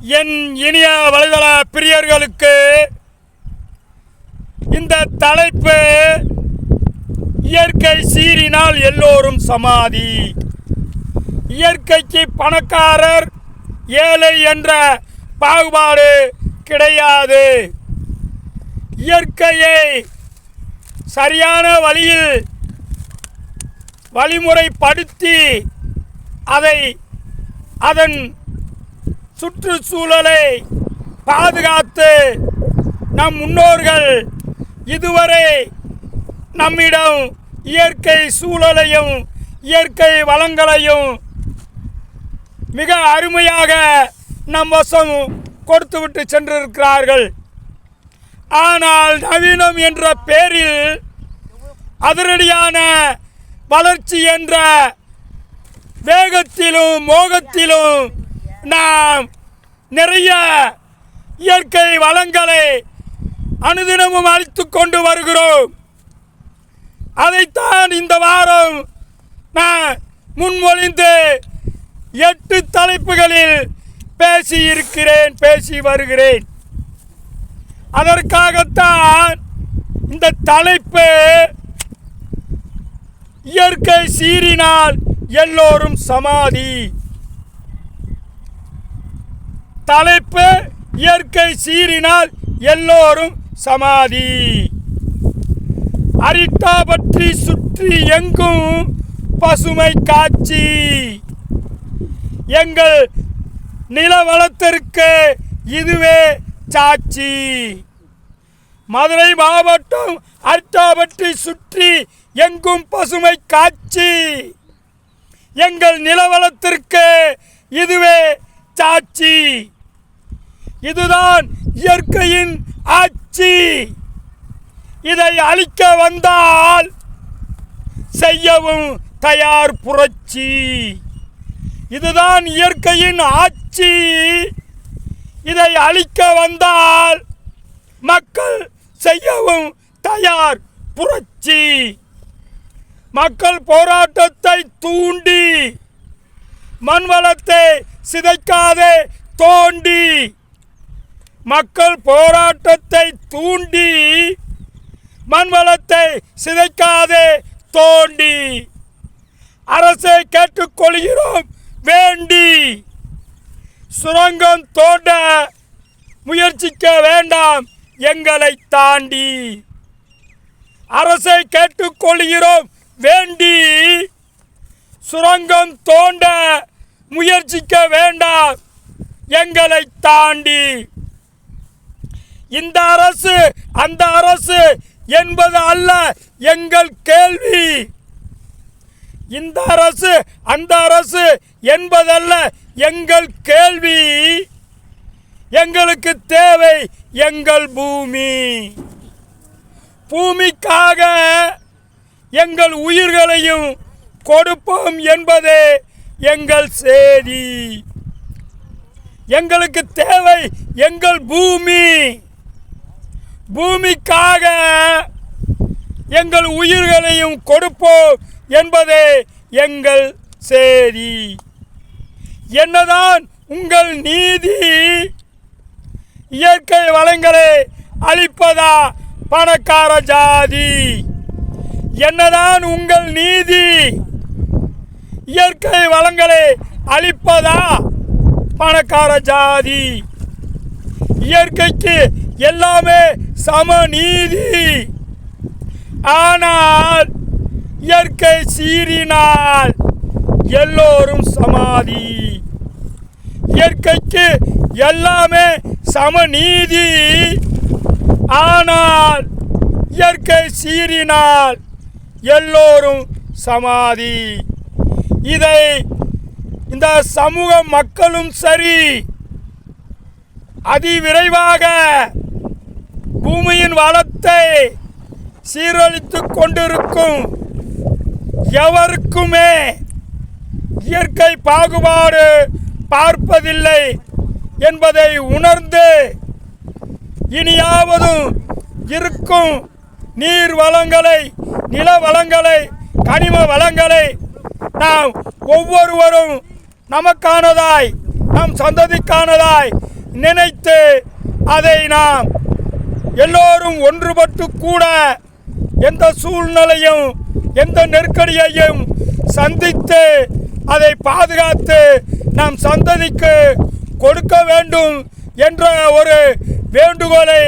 என் இனிய வலைதள பிரியர்களுக்கு இந்த தலைப்பு இயற்கை சீறினால் எல்லோரும் சமாதி. இயற்கைக்கு பணக்காரர் ஏழை என்ற பாகுபாடு கிடையாது. இயற்கையை சரியான வழியில் வழிமுறைப்படுத்தி அதை அதன் சுற்றுச்சூழலை பாதுகாத்து நம் முன்னோர்கள் இதுவரை நம்மிடம் இயற்கை சூழலையும் இயற்கை வளங்களையும் மிக அருமையாக நம் வசம் கொடுத்துவிட்டு சென்றிருக்கிறார்கள். ஆனால் நவீனம் என்ற பேரில் அதிரடியான வளர்ச்சி என்ற வேகத்திலும் மோகத்திலும் நாம் நிறைய இயற்கை வளங்களை அனுதினமும் அழித்து கொண்டு வருகிறோம். அதைத்தான் இந்த வாரம் நான் முன்மொழிந்து எட்டு தலைப்புகளில் பேசி இருக்கிறேன் பேசி வருகிறேன். அதற்காகத்தான் இந்த தலைப்பு இயற்கை சீறினால் எல்லோரும் சமாதி. தலைப்பு இயற்கை சீறினால் எல்லோரும் சமாதி. அரிட்டா பற்றி சுற்றி எங்கும் பசுமை காட்சி. எங்கள் நிலவளத்திற்கு இதுவே சாட்சி. மதுரை மாவட்டம் அரிட்டாபற்றி சுற்றி எங்கும் பசுமை காட்சி. எங்கள் நிலவளத்திற்கு இதுவே சாட்சி. இதுதான் இயற்கையின் ஆட்சி. இதை அழிக்க வந்தால் செய்யவும் தயார் புரட்சி. இதுதான் இயற்கையின் ஆட்சி. இதை அழிக்க வந்தால் மக்கள் செய்யவும் தயார் புரட்சி. மக்கள் போராட்டத்தை தூண்டி மண்வளத்தை சிதைக்காதே தோண்டி மக்கள் போராட்டத்தை தூண்டி மண்வளத்தை சிதைக்காதே தோண்டி. அரசை கேட்டுக்கொள்கிறோம் வேண்டி. சுரங்கம் தோண்ட முயற்சிக்க வேண்டாம் எங்களை தாண்டி. அரசை கேட்டுக்கொள்கிறோம் வேண்டி. சுரங்கம் தோண்ட முயற்சிக்க வேண்டாம் எங்களை தாண்டி. இந்த அரசு அந்த அரசு என்பது அல்ல எங்கள் கேள்வி. இந்த அரசு அந்த அரசு என்பதல்ல எங்கள் கேள்வி. எங்களுக்கு தேவை எங்கள் பூமி. பூமிக்காக எங்கள் உயிர்களையும் கொடுப்போம் என்பதே எங்கள் செய்தி. எங்களுக்கு தேவை எங்கள் பூமி. பூமிக்காக எங்கள் உயிர்களையும் கொடுப்போம் என்பதே எங்கள் சேரி என்னதான் உங்கள் நீதி இயற்கை வளங்களை அழிப்பதா பணக்கார ஜாதி. என்னதான் உங்கள் நீதி இயற்கை வளங்களை அழிப்பதா பணக்கார ஜாதி. இயற்கைக்கு எல்லாமே சமநீதி. ஆனால் இயற்கை சீறினால் எல்லோரும் சமாதி. இயற்கைக்கு எல்லாமே சமநீதி. ஆனால் இயற்கை சீறினால் எல்லோரும் சமாதி. இதை இந்த சமூக மக்களும் சரி அதிவிரைவாக பூமியின் வளத்தை சீரழித்து கொண்டிருக்கும் எவருக்குமே இயற்கை பாகுபாடு பார்ப்பதில்லை என்பதை உணர்ந்து இனியாவதும் இருக்கும் நீர் வளங்களை நில வளங்களை கனிம வளங்களை நாம் ஒவ்வொருவரும் நமக்கானதாய் நம் சந்ததிக்கானதாய் நினைத்து அதை நாம் எல்லோரும் ஒன்றுபட்டு கூட எந்த சூழ்நிலையும் எந்த நெருக்கடியையும் சந்தித்து அதை பாதுகாத்து நாம் சந்ததிக்கு கொடுக்க வேண்டும் என்ற ஒரு வேண்டுகோளை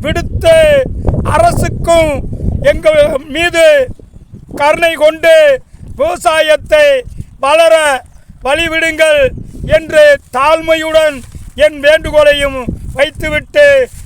விடுத்து அரசுக்கும் எங்கள் மீது கருணை கொண்டு விவசாயத்தை வளர வழிவிடுங்கள் என்று தாழ்மையுடன் என் வேண்டுகோளையும் வைத்துவிட்டு